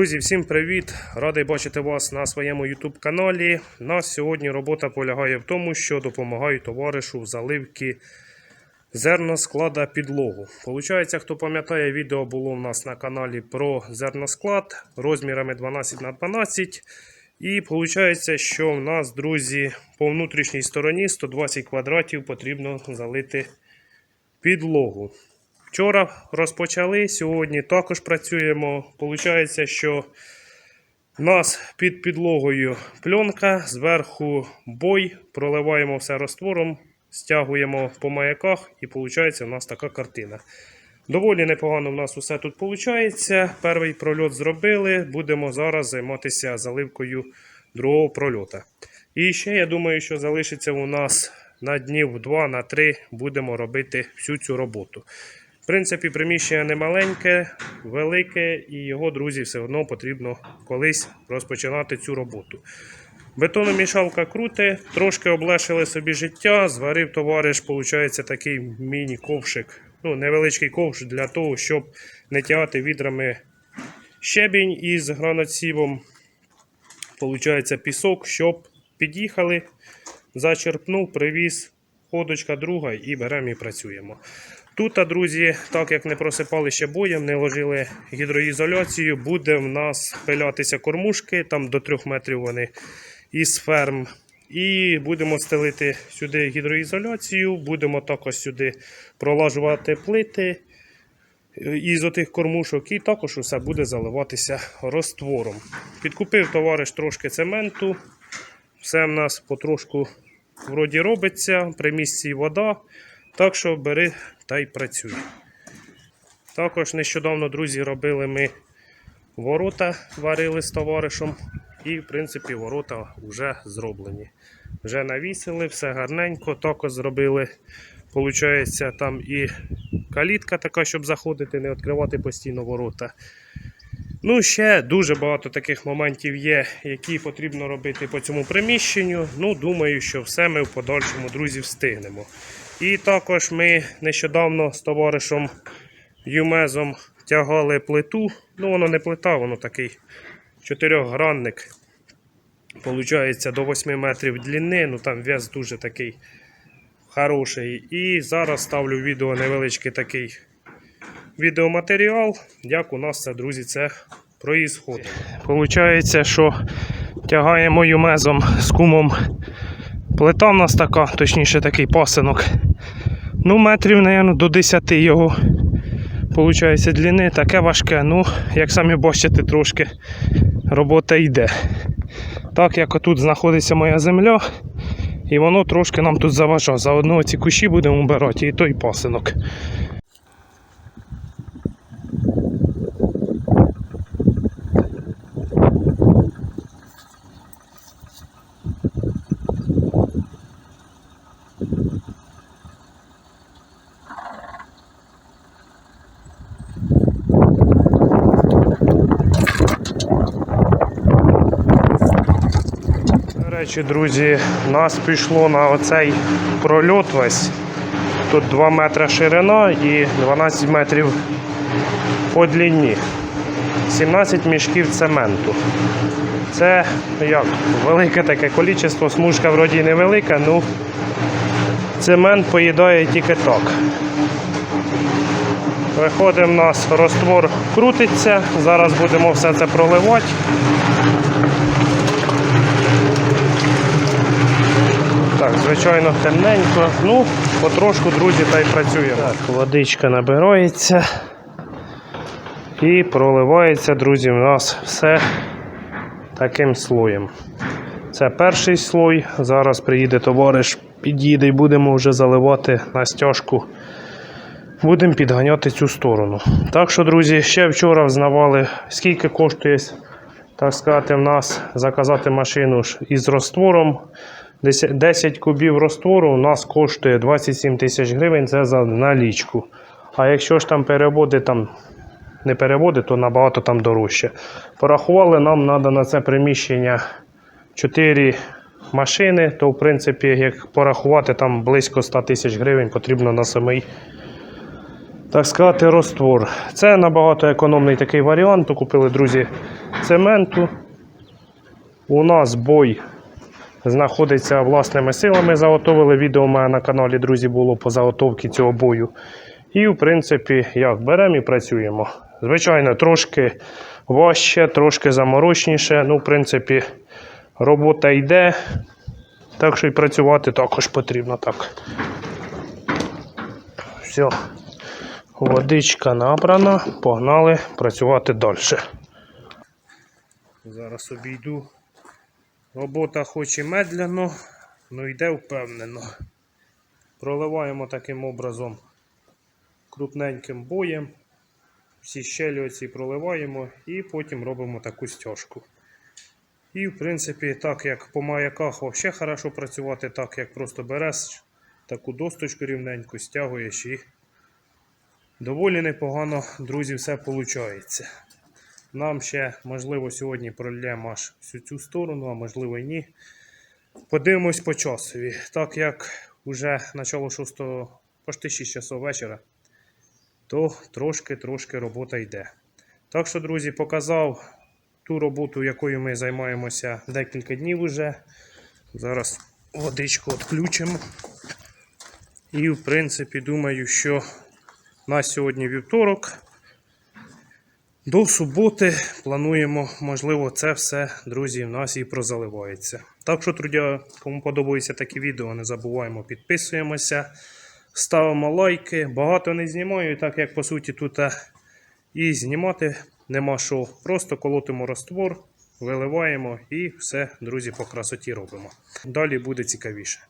Друзі, всім привіт! Радий бачити вас на своєму YouTube каналі. У нас сьогодні робота полягає в тому, що допомагаю товаришу в заливці зерносклада підлогу. Получається, хто пам'ятає, відео було у нас на каналі про зерносклад розмірами 12 на 12 І виходить, що в нас, друзі, по внутрішній стороні 120 квадратів потрібно залити підлогу. Вчора розпочали, сьогодні також працюємо. Получається, що у нас під підлогою пленка, зверху бой, проливаємо все роствором, стягуємо по маяках і виходить у нас така картина. Доволі непогано в нас усе тут виходить. Перший прольот зробили. Будемо зараз займатися заливкою другого прольота. І ще я думаю, що залишиться у нас на днів 2 на 3 будемо робити всю цю роботу. Принципі, приміщення не маленьке, велике, і його, друзі, все одно потрібно колись розпочинати цю роботу. Бетономішалка круте, трошки облешили собі життя, зварив товариш, виходить, такий міні-ковшик, ну, невеличкий ковш для того, щоб не тягати відрами щебінь із гранатсівом. Получається пісок, щоб під'їхали, зачерпнув, привіз, ходочка друга і беремо і працюємо. Тут, друзі, так як не просипали ще боєм, не ложили гідроізоляцію, буде в нас пилятися кормушки, там до 3 метрів вони із ферм. І будемо стелити сюди гідроізоляцію, будемо також сюди пролажувати плити із отих кормушок, і також усе буде заливатися розтвором. Підкупив товариш трошки цементу. Все в нас потрошку вроді робиться, при місці вода. Так що бери та й працюй. Також нещодавно, друзі, робили ми ворота, варили з товаришем. І, в принципі, ворота вже зроблені. Вже навісили, все гарненько. Також зробили, виходить, там і калітка така, щоб заходити, не відкривати постійно ворота. Ну, ще дуже багато таких моментів є, які потрібно робити по цьому приміщенню. Ну, думаю, що все ми в подальшому, друзі, встигнемо. І також ми нещодавно з товаришем Юмезом тягали плиту. Ну, воно не плита, воно такий чотирьохгранник. Получається до 8 метрів длини, ну там вес дуже такий хороший. І зараз ставлю відео невеличкий такий відеоматеріал, як у нас це, друзі, це проїсходить. Получається, що тягаємо юмезом з кумом. Плита в нас така, точніше такий пасинок. Ну, метрів, мабуть, до 10 його. Получається, длини таке важке. Ну, як самі бачите, трошки робота йде. Так як отут знаходиться моя земля, і воно трошки нам тут заважає. Заодно ці кущі будемо вбирати і той пасинок. До речі, друзі, нас пішло на оцей прольот весь. Тут 2 метри ширина і 12 метрів по длині. 17 мішків цементу. Це як, велике таке кількість, смужка вроді невелика, ну цемент поїдає тільки так. Виходить, у нас роствор крутиться, зараз будемо все це проливати. Звичайно, темненько. Ну, потрошку, друзі, та й працюємо. Так, водичка набирається і проливається, друзі, у нас все таким слоєм. Це перший слой. Зараз приїде товариш, під'їде і будемо вже заливати на стяжку. Будемо підганяти цю сторону. Так що, друзі, ще вчора взнавали, скільки коштує, так сказати, в нас заказати машину із роствором. 10 10 кубів роствору у нас коштує 27 тисяч гривень, це за налічку. А якщо ж там переводи, там не переводи, то набагато там дорожче. Порахували, нам треба на це приміщення 4 машини, то в принципі, як порахувати, там близько 100 тисяч гривень потрібно на самий так сказати, розтвор. Це набагато економний такий варіант. Купили, друзі, цементу. У нас бой знаходиться власними силами. Заготовили відео у мене на каналі, друзі, було по заготовці цього бою. І, в принципі, як беремо і працюємо. Звичайно, трошки важче, трошки заморочніше. Ну, в принципі, робота йде. Так що і працювати також потрібно так. Все. Водичка набрана, погнали працювати далі. Зараз обійду. Робота хоч і медленно, але йде впевнено. Проливаємо таким образом крупненьким боєм. Всі щелі оці проливаємо і потім робимо таку стяжку. І, в принципі, так як по маяках взагалі хорошо працювати, так як просто береш таку досточку рівненьку, стягуєш і доволі непогано, друзі, все виходить. Нам ще, можливо, сьогодні прольємо аж всю цю сторону, а можливо і ні. Подивимось по часові. Так як вже начало 6, почти 6 часов вечора, то трошки-трошки робота йде. Так що, друзі, показав ту роботу, якою ми займаємося декілька днів уже. Зараз водичку відключимо. І, в принципі, думаю, що на сьогодні вівторок. До суботи плануємо, можливо, це все, друзі, в нас і прозаливається. Так що, друзі, кому подобаються такі відео, не забуваємо, підписуємося, ставимо лайки. Багато не знімаю, так як по суті тут і знімати нема що. Просто колотимо раствор, виливаємо і все, друзі, по красоті робимо. Далі буде цікавіше.